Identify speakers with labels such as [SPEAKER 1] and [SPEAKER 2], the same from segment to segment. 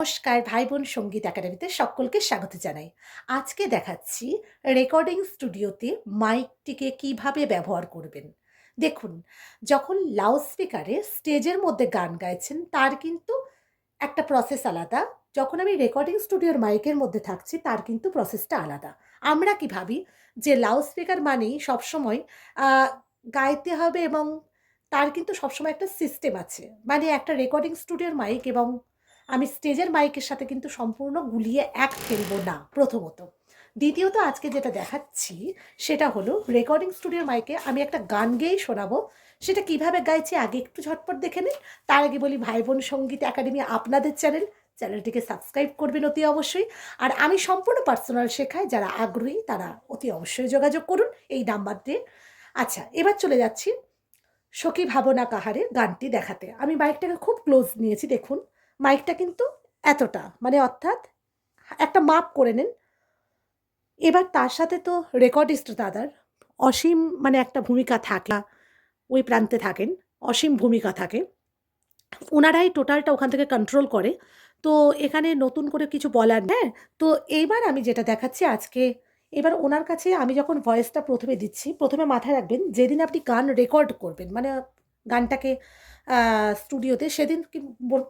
[SPEAKER 1] নমস্কার ভাই বোন সংগীত একাডেমিতে সকলকে স্বাগত জানাই। আজকে দেখাচ্ছি রেকর্ডিং স্টুডিওতে মাইকটিকে কীভাবে ব্যবহার করবেন। দেখুন, যখন লাউড স্পিকারে স্টেজের মধ্যে গান গাইছেন, তার কিন্তু একটা প্রসেস আলাদা। যখন আমি রেকর্ডিং স্টুডিওর মাইকের মধ্যে থাকছি, তার কিন্তু প্রসেসটা আলাদা। আমরা কি ভাবি যে লাউড স্পিকার মানেই সবসময় গাইতে হবে এবং তার কিন্তু সবসময় একটা সিস্টেম আছে। মানে একটা রেকর্ডিং স্টুডিওর মাইক এবং আমি স্টেজের মাইকের সাথে কিন্তু সম্পূর্ণ গুলিয়ে এক ফেলব না, প্রথমত। দ্বিতীয়ত আজকে যেটা দেখাচ্ছি, সেটা হলো রেকর্ডিং স্টুডিওর মাইকে আমি একটা গান গেয়েই শোনাবো। সেটা কীভাবে গাইছি আগে একটু ঝটপট দেখে নিন। তার আগে বলি ভাই বোন সংগীত একাডেমি আপনাদের চ্যানেল। চ্যানেলটিকে সাবস্ক্রাইব করবেন অতি অবশ্যই। আর আমি সম্পূর্ণ পার্সোনাল শেখাই যারা আগ্রহী তারা অতি অবশ্যই যোগাযোগ করুন এই নাম্বার দিয়ে। আচ্ছা এবার চলে যাচ্ছি সখী ভাবনা কাহারে গানটি দেখাতে। আমি বাইকটাকে খুব ক্লোজ নিয়েছি, দেখুন। মাইকটা কিন্তু এতটা মানে অর্থাৎ একটা মাপ করে নিন। এবার তার সাথে তো রেকর্ডিস্ট দাদার অসীম মানে একটা ভূমিকা থাকে ওই প্রান্তে থাকেন, অসীম ভূমিকা থাকে। ওনারাই টোটালটা ওখান থেকে কন্ট্রোল করে। তো এখানে নতুন করে কিছু বলার হ্যাঁ তো এইবার আমি যেটা দেখাচ্ছি আজকে, এবার ওনার কাছে আমি যখন ভয়েসটা প্রথমে দিচ্ছি, প্রথমে মাথায় রাখবেন, যেদিন আপনি গান রেকর্ড করবেন মানে গানটাকে স্টুডিওতে সেদিন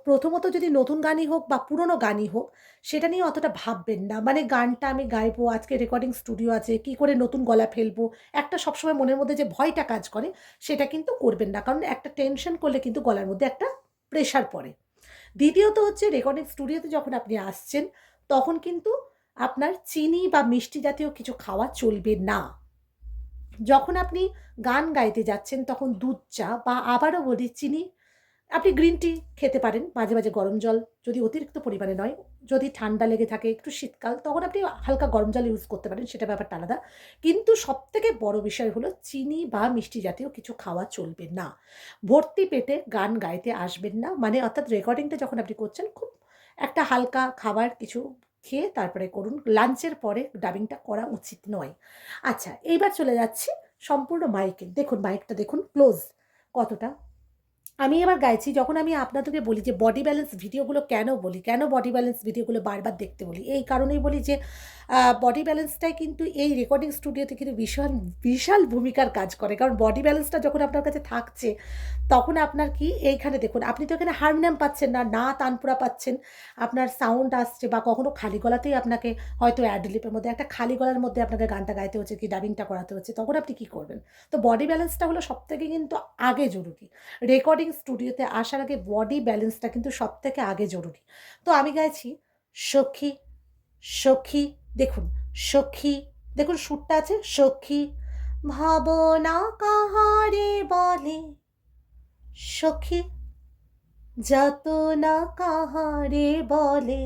[SPEAKER 1] প্রথমত যদি নতুন গানই হোক বা পুরনো গানই হোক, সেটা নিয়ে অতটা ভাববেন না। মানে গানটা আমি গাইবো, আজকে রেকর্ডিং স্টুডিও আছে, কি করে নতুন গলা ফেলব, একটা সবসময় মনের মধ্যে যে ভয়টা কাজ করে, সেটা কিন্তু করবেন না। কারণ একটা টেনশন করলে কিন্তু গলার মধ্যে একটা প্রেশার পড়ে। দ্বিতীয়ত হচ্ছে রেকর্ডিং স্টুডিওতে যখন আপনি আসছেন, তখন কিন্তু আপনার চিনি বা মিষ্টি জাতীয় কিছু খাওয়া চলবে না। যখন আপনি গান গাইতে যাচ্ছেন, তখন দুধ, চা বা আবারও বলি চিনি। আপনি গ্রিন টি খেতে পারেন, মাঝে মাঝে গরম জল। যদি অতিরিক্ত পরিমাণে নয়, যদি ঠান্ডা লেগে থাকে, একটু শীতকাল, তখন আপনি হালকা গরম জল ইউজ করতে পারেন, সেটা ব্যাপারটা আলাদা। কিন্তু সবথেকে বড় বিষয় হলো, চিনি বা মিষ্টি জাতীয় কিছু খাওয়া চলবে না। ভর্তি পেটে গান গাইতে আসবেন না। মানে অর্থাৎ রেকর্ডিংটা যখন আপনি করছেন, খুব একটা হালকা খাবার কিছু খেয়ে তারপরে করুন। লাঞ্চের পরে ডাবিংটা করা উচিত নয়। আচ্ছা এইবার চলে যাচ্ছি সম্পূর্ণ মাইকে দেখুন মাইকটা দেখুন ক্লোজ কতটা আমি এবার গাইছি, যখন আমি আপনাদেরকে বলি যে বডি ব্যালেন্স ভিডিওগুলো কেন বলি, কেন বডি ব্যালেন্স ভিডিওগুলো বারবার দেখতে বলি, এই কারণেই বলি যে বডি ব্যালেন্সটাই কিন্তু এই রেকর্ডিং স্টুডিওতে কিন্তু ভীষণ, বিশাল ভূমিকার কাজ করে। কারণ বডি ব্যালেন্সটা যখন আপনার কাছে থাকছে, তখন আপনার কি, এইখানে দেখুন, আপনি তো এখানে হারমোনিয়াম পাচ্ছেন না না তানপুরা পাচ্ছেন, আপনার সাউন্ড আসছে বা কখনো খালি গলাতেই আপনাকে হয়তো অ্যাডলিপের মধ্যে, একটা খালি গলার মধ্যে আপনাকে গানটা গাইতে হচ্ছে কি ডাবিংটা করাতে হচ্ছে, তখন আপনি কী করবেন? তো বডি ব্যালেন্সটা হলো সবথেকে কিন্তু আগে জরুরি। রেকর্ডিং স্টুডিওতে আসার আগে বডি ব্যালেন্সটা কিন্তু সব থেকে আগে জরুরি। তো আমি গাইছি, সখী সখী, দেখুন সখী, দেখুন সুরটা আছে, সখী, ভাবনা কাহারে বলে, সখী যত না কাহারে বলে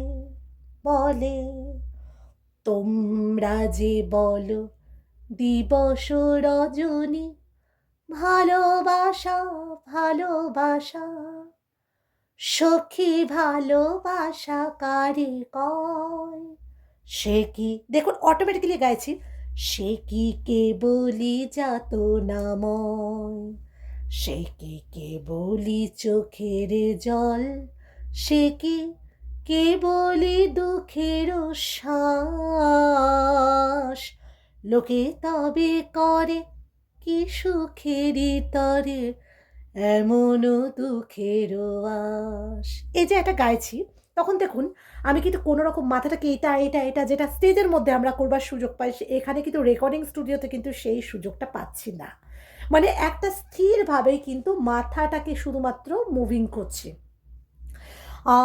[SPEAKER 1] বলে, তোমরা যে বলো দিবস রজনী ভালোবাসা ভালোবাসা। সখী ভালোবাসা কারে কয়? সে কি, দেখুন অটোমেটিক্যালি গাইছি। সে কি কে বলি যাত নাময়? সে কি কে বলি চোখের জল? সে কি কে বলি দুঃখের শ্বাস? লোকে তবে করে কি সুখেরই তরে এমন দুঃখের এই যে একটা গাইছি, তখন দেখুন, আমি কিন্তু কোনো রকম মাথাটাকে এটা এটা এটা, যেটা স্টেজের মধ্যে আমরা করবার সুযোগ পাই এখানে কিন্তু রেকর্ডিং স্টুডিওতে কিন্তু সেই সুযোগটা পাচ্ছি না। মানে একটা স্থিরভাবেই কিন্তু মাথাটাকে শুধুমাত্র মুভিং করছে।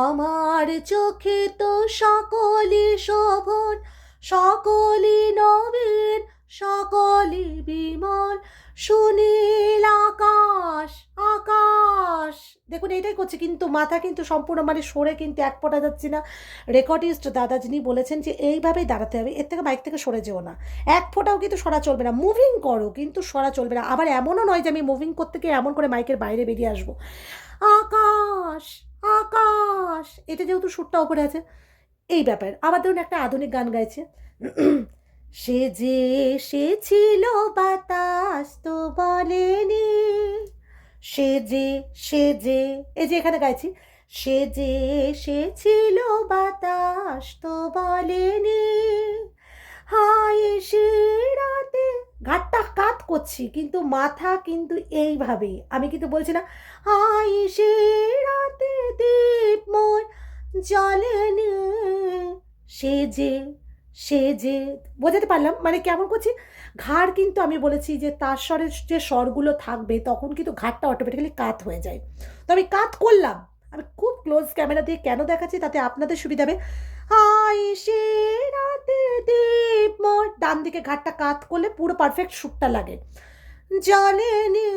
[SPEAKER 1] আমার চোখে তো সকলে শোভন সকলে নবীন সকলে বিমল, সুনীল, আকাশ আকাশ। দেখুন, এটাই করছে, কিন্তু মাথা কিন্তু সম্পূর্ণ মানে সরে কিন্তু এক পটা যাচ্ছে না। রেকর্ডিস্ট দাদা যিনি বলেছেন যে, এইভাবেই দাঁড়াতে হবে, এর থেকে বাইক থেকে সরে যেও না। এক ফোঁটাও কিন্তু সরা চলবে না। মুভিং করো, কিন্তু সরা চলবে না। আবার এমনও নয় যে, আমি মুভিং করতে গিয়ে এমন করে মাইকের বাইরে বেরিয়ে আসব। আকাশ আকাশ। এটা যেহেতু সুরটা ওপরে আছে, এই ব্যাপার। আবার ধরুন, একটা আধুনিক গান গাইছে। সে যে এসেছিল বাতাস তো বলেনি। সে যে সে যে, এই যে এখানে গাইছি। সে যে এসেছিল বাতাস তো বলেনি। হায় সে রাতে। ঘাটটা কাত করছি, কিন্তু মাথা কিন্তু এইভাবেই। আমি কিন্তু বলছি না, হায় সে রাতে দীপময় জ্বলেনি সে যে সে যে বোঝাতে পারলাম মানে কেমন করছি? ঘাড় কিন্তু আমি বলেছি যে তার স্বরের যে স্বরগুলো থাকবে, তখন কিন্তু ঘাটটা অটোমেটিক্যালি কাত হয়ে যায়। তো আমি কাত করলাম। আমি খুব ক্লোজ ক্যামেরা দিয়ে কেন দেখাচ্ছি? তাতে আপনাদের সুবিধা হবে। হাই সে রাতে দীপ মোর। ডান দিকে ঘাটটা কাত করলে পুরো পারফেক্ট শ্যুটটা লাগে। জলেনি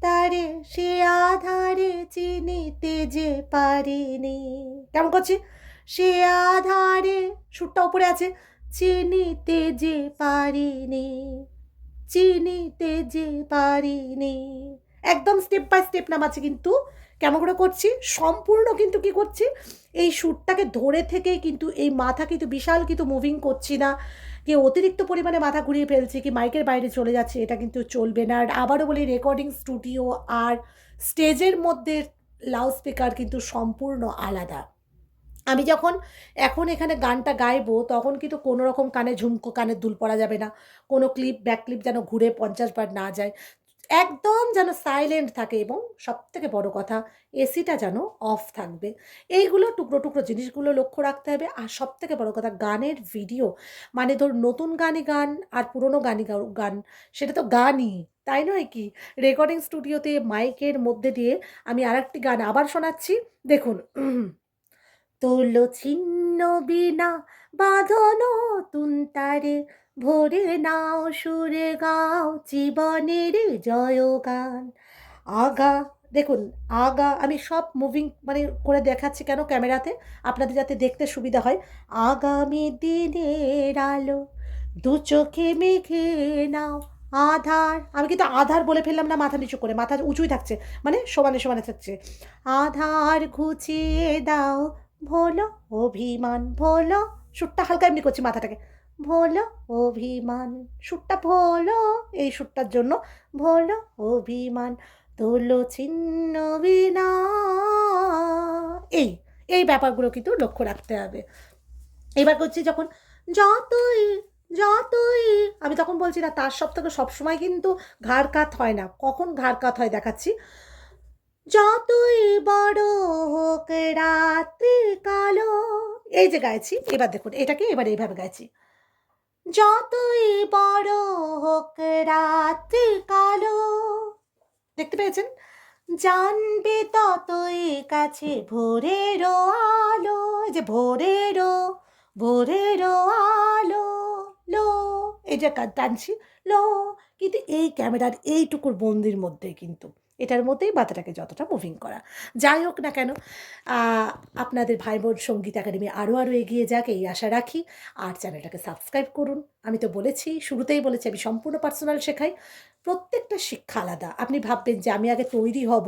[SPEAKER 1] তারে সে আধারে চিনিতে যে পারিনি। কেমন করছি? সে আধারে সুরটা উপরে আছে। চিনিতে যে পারিনি, চিনিতে যে পারিনি। একদম স্টেপ বাই স্টেপ নামাচ্ছে কিন্তু। কেমন করে করছি? সম্পূর্ণ কিন্তু কি করছি? এই সুরটাকে ধরে থেকেই কিন্তু এই মাথা কিন্তু বিশাল কিন্তু মুভিং করছি না। কি অতিরিক্ত পরিমাণে মাথা ঘুরিয়ে ফেলছি, কি মাইকের বাইরে চলে যাচ্ছে, এটা কিন্তু চলবে না। আর আবারও বলি রেকর্ডিং স্টুডিও আর স্টেজের মধ্যে লাউড স্পিকার কিন্তু সম্পূর্ণ আলাদা। আমি যখন এখন এখানে গানটা গাইবো, তখন কিন্তু কোনো রকম কানে ঝুমকো, কানে দুল পড়া যাবে না। কোনো ক্লিপ ব্যাক ক্লিপ যেন ঘুরে পঞ্চাশ বার না যায়। একদম যেন সাইলেন্ট থাকে এবং সবথেকে বড় কথা এসিটা যেন অফ থাকবে। এইগুলো টুকরো টুকরো জিনিসগুলো লক্ষ্য রাখতে হবে। আর সব থেকে বড় কথা, গানের ভিডিও মানে ধর নতুন গানই গান আর পুরনো গানই গান, সেটা তো গানই, তাই নয় কি? রেকর্ডিং স্টুডিওতে মাইকের মধ্যে দিয়ে আমি আরেকটি গান আবার শোনাচ্ছি। দেখুন তোল ছিন্ন বিনা বাঁধন নতুন তারে, ভোরে নাও সুরে গাও জীবনের জয় গান আগা, দেখুন, আগা আমি সব মুভিং মানে করে দেখাচ্ছি কেন ক্যামেরাতে? আপনাদের যাতে দেখতে সুবিধা হয়। আগামী দিনের আলো, দু চোখে মেঘে নাও আধার। আমি কিন্তু আধার বলে ফেললাম না, মাথা নিচু করে। মাথা উঁচুই থাকছে মানে সমানে সমানে থাকছে। আধার ঘুচিয়ে দাও ভোলো অভিমান, ভোলো সুরটা হালকা এমনি করছি মাথাটাকে। ভোলো অভিমান, সুরটা ভোলো, এই সুরটার জন্য ভোলো অভিমান, তোলো ছিন্ন বিনা। এই এই ব্যাপারগুলো কিন্তু লক্ষ্য রাখতে হবে। এবার করছি যখন যতই যতই, আমি তখন বলছি না, তার সব থেকে সবসময় কিন্তু ঘাড় কাত হয় না। কখন ঘাড় কাত হয় দেখাচ্ছি। যতই বড় হোক রাত্রি কালো। এই যে গাইছি, এবার দেখুন, এটাকে এবার এইভাবে গাইছি। যতই বড় হোক রাত্রি কালো। দেখতে পেয়েছেন? জানবে ততই কাছে ভোরেরও আলো। যে ভোরেরও ভোরেরও আলো। লো, এই যে টানছি, লো। কিন্তু এই ক্যামেরার এইটুকুর বন্দির মধ্যে কিন্তু এটার মধ্যেই বাচ্চাটাকে যতটা মুভিং করা। যাই হোক না কেন আপনাদের ভাই বোন সংগীত একাডেমি আরও আরও এগিয়ে যাক, এই আশা রাখি। আর চ্যানেলটাকে সাবস্ক্রাইব করুন। আমি তো বলেছি, শুরুতেই বলেছি, আমি সম্পূর্ণ পার্সোনাল শেখাই। প্রত্যেকটা শিক্ষা আলাদা। আপনি ভাববেন যে আমি আগে তৈরি হব,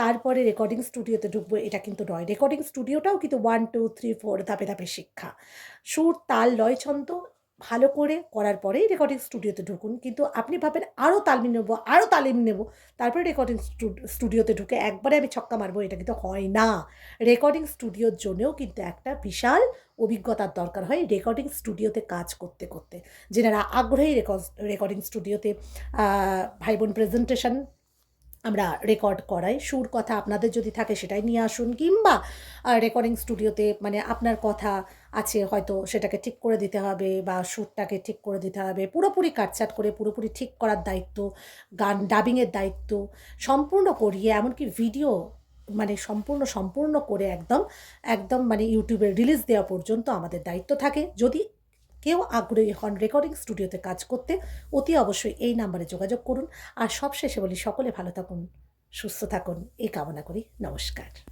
[SPEAKER 1] তারপরে রেকর্ডিং স্টুডিওতে ঢুকবো, এটা কিন্তু নয়। রেকর্ডিং স্টুডিওটাও কিন্তু ওয়ান টু থ্রি ফোর ধাপে ধাপে শিক্ষা। সুর, তাল লয় ছন্দ ভালো করে করার পরেই রেকর্ডিং স্টুডিওতে ঢুকুন। কিন্তু আপনি ভাবেন আরও তালিম নেব আরও তালিম নেব, তারপরে রেকর্ডিং স্টুডিওতে ঢুকে একবারে আমি ছক্কা মারবো, এটা কিন্তু হয় না। রেকর্ডিং স্টুডিওর জন্যও কিন্তু একটা বিশাল অভিজ্ঞতার দরকার হয় রেকর্ডিং স্টুডিওতে কাজ করতে করতে। যেনারা আগ্রহী রেকর্ডিং স্টুডিওতে ভাই বোন প্রেজেন্টেশন আমরা রেকর্ড করাই। সুর কথা আপনাদের যদি থাকে সেটাই নিয়ে আসুন, কিংবা রেকর্ডিং স্টুডিওতে মানে আপনার কথা আছে হয়তো সেটাকে ঠিক করে দিতে হবে বা সুরটাকে ঠিক করে দিতে হবে। পুরোপুরি কাটছাট করে, পুরোপুরি ঠিক করার দায়িত্ব, গান ডাবিংয়ের দায়িত্ব সম্পূর্ণ করিয়ে, এমনকি ভিডিও মানে সম্পূর্ণ সম্পূর্ণ করে একদম একদম মানে ইউটিউবে রিলিজ দেওয়া পর্যন্ত আমাদের দায়িত্ব থাকে। যদি কেউ আগ্রহী হন রেকর্ডিং স্টুডিওতে কাজ করতে, অতি অবশ্যই এই নাম্বারে যোগাযোগ করুন। আর সবশেষে বলি, সকলে ভালো থাকুন, সুস্থ থাকুন। এই কামনা করি, নমস্কার।